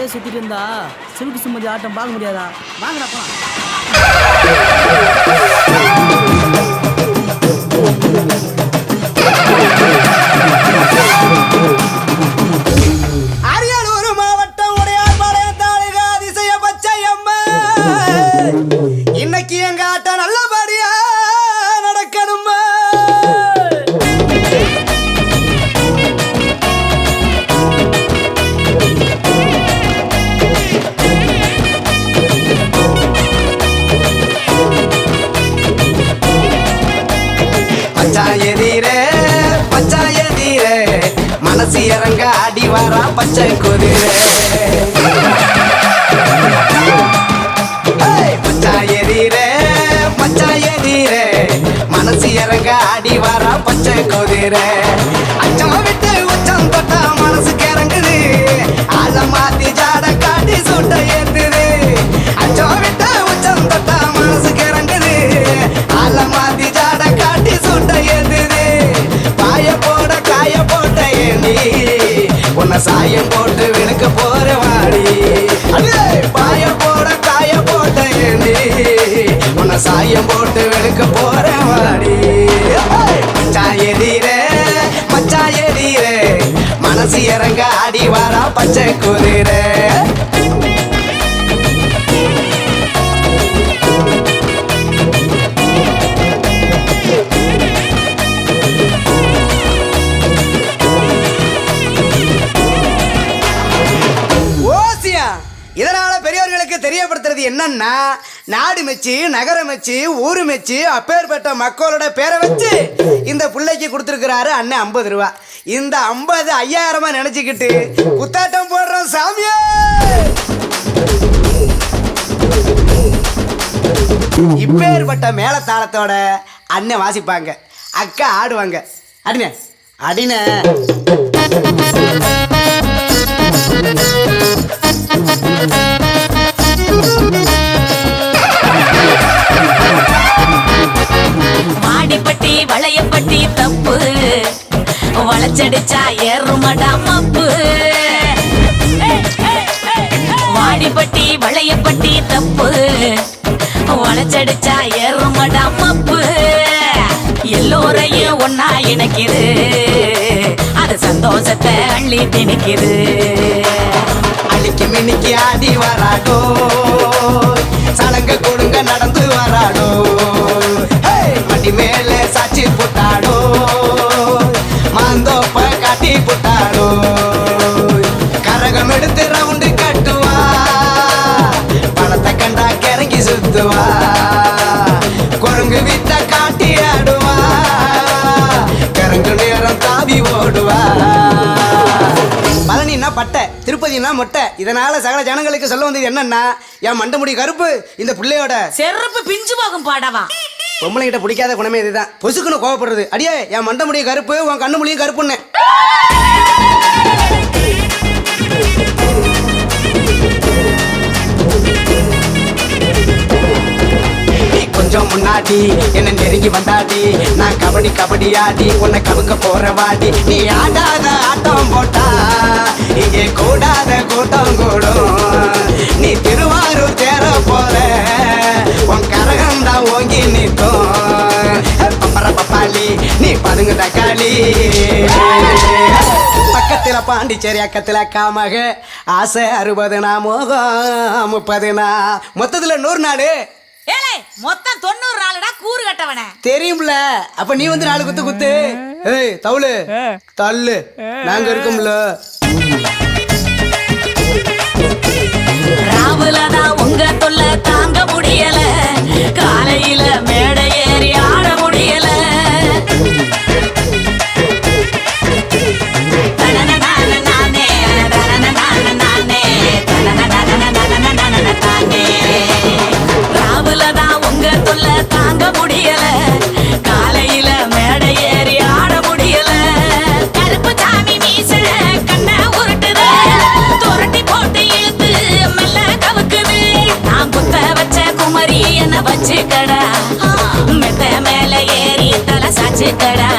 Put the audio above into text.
இப்படியே சுத்திட்டு இருந்தா சிலுக்கு சுமதி ஆட்டம் பார்க்க முடியாதா? வாங்கடா போலாம் శివరా పచ్చై కుదిరే மனசு இறங்க அடி வரா பச்சை குதிரை. ஓசியா இதனால பெரியவர்களுக்கு தெரியப்படுத்துறது என்னன்னா நாடு மெச்சு நகரம் மெச்சு ஊரு மெச்சு அப்பேற்பட்ட மக்களோட பேரை வச்சு இந்த பிள்ளைக்கு கொடுத்துருக்கிறாரு அண்ணன் ஐம்பது ரூபா. இந்த ஐம்பது ஐயாயிரமா நினைச்சுக்கிட்டு குத்தாட்டம் போடுறோம் சாமியே! இப்பேற்பட்ட மேளதாளத்தோட அண்ணன் வாசிப்பாங்க அக்கா ஆடுவாங்க. அடின அடின. வளைச்சடிச்சா ஏறுமடா மப்பு. வாடிப்பட்டி வளையப்பட்டி தப்பு. வளைச்சடிச்சா ஏறுமடா மப்பு. எல்லோரையும் ஒன்னா இணைக்குது. அது சந்தோஷத்தை அள்ளி திணிக்குது. அடிக்கு மினிக்கு ஆதி வராடோ காட்டி புட்டாடோ கரகம் எடுத்து ரவுண்டு கட்டுவா. பணத்தை கண்டா கிறங்கி சுத்துவா. குரங்கு வித்த காட்டி ஆடுவா. கரங்கு நேரம் தாவி ஓடுவா. பழனின்னா பட்டை திருப்பதினா மொட்டை. இதனால சகல ஜனங்களுக்கு சொல்ல வந்தது என்னன்னா என் மண்டமுடி கருப்பு இந்த பிள்ளையோட செருப்பு பிஞ்சு போகும் பாடவா. பொம்பளைகிட்ட பிடிக்காத குணமே இதுதான். பொசுக்குன்னு கோவப்படுறது. அடியே என் மண்டமுடி கருப்பு உன் கண்ணு முடியும் கருப்புன்னு. கொஞ்சம் முன்னாடி என்ன நெருங்கி வந்தாடி. நான் கபடி கபடி ஆடி உன்னை கவுக்க போற வாடி. நீ ஆடாத ஆட்டம் போட்டா இங்கே கூடாத கூட்டம் கூடும். நீ திருவாரூர் தேர போற உன் கரகம் தான் ஓங்கி நிற்கும். பப்பர பப்பாளி நீ பதுங்கு தக்காளி பக்கத்துல பாண்டிச்சேரி அக்கத்துல காமக. ஆசை அறுபதுனா மோகம் முப்பதுனா மொத்தத்துல நூறு நாடு ஏலே மொத்தம் தொண்ணூறு நாளுடா கூறு கட்டவன. தெரியும்ல. அப்ப நீ வந்து நாலு குத்து குத்து. ஏய் தவுளு தள்ளு. நாங்க இருக்கோம்ல. தாங்க முடியல. காலையில மேடை ஏறி ஆட முடியல. கருப்பு சாமி மீச கண்ண உருட்டுது. துரட்டி போட்டு இழுத்து மெல்ல கவுக்குது. நான் குத்த வச்ச குமரி என்ன வச்சுக்கடா. மெத்த மேல ஏறி தலை சாச்சுக்கடா.